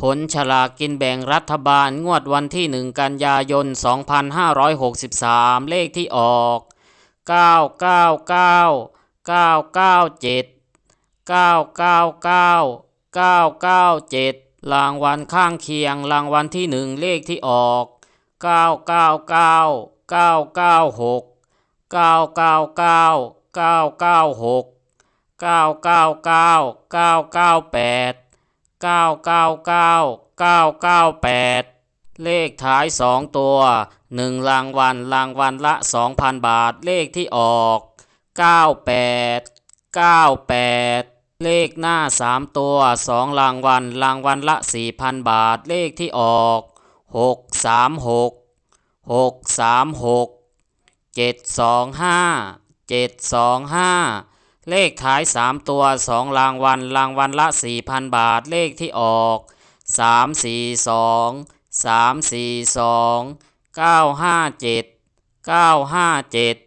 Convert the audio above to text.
ผลฉลากกินแบ่งรัฐบาลงวดวันที่หนึ่งกันยายน 2563 เลขที่ออก 999 997 999 997 รางวัลข้างเคียงรางวัลที่หนึ่งเลขที่ออก 999 996 999 996 999 998 999 998เลขท้าย2ตัว1รางวัลรางวัลละ2,000บาท เลขที่ออก98 98เลขหน้า3ตัว2รางวัลรางวัลละ4,000บาท เลขที่ออก636 636 725 725เเลขท้าย3ตัว2รางวัล รางวัลละ4,000บาท เลขที่ออก342 342 957 957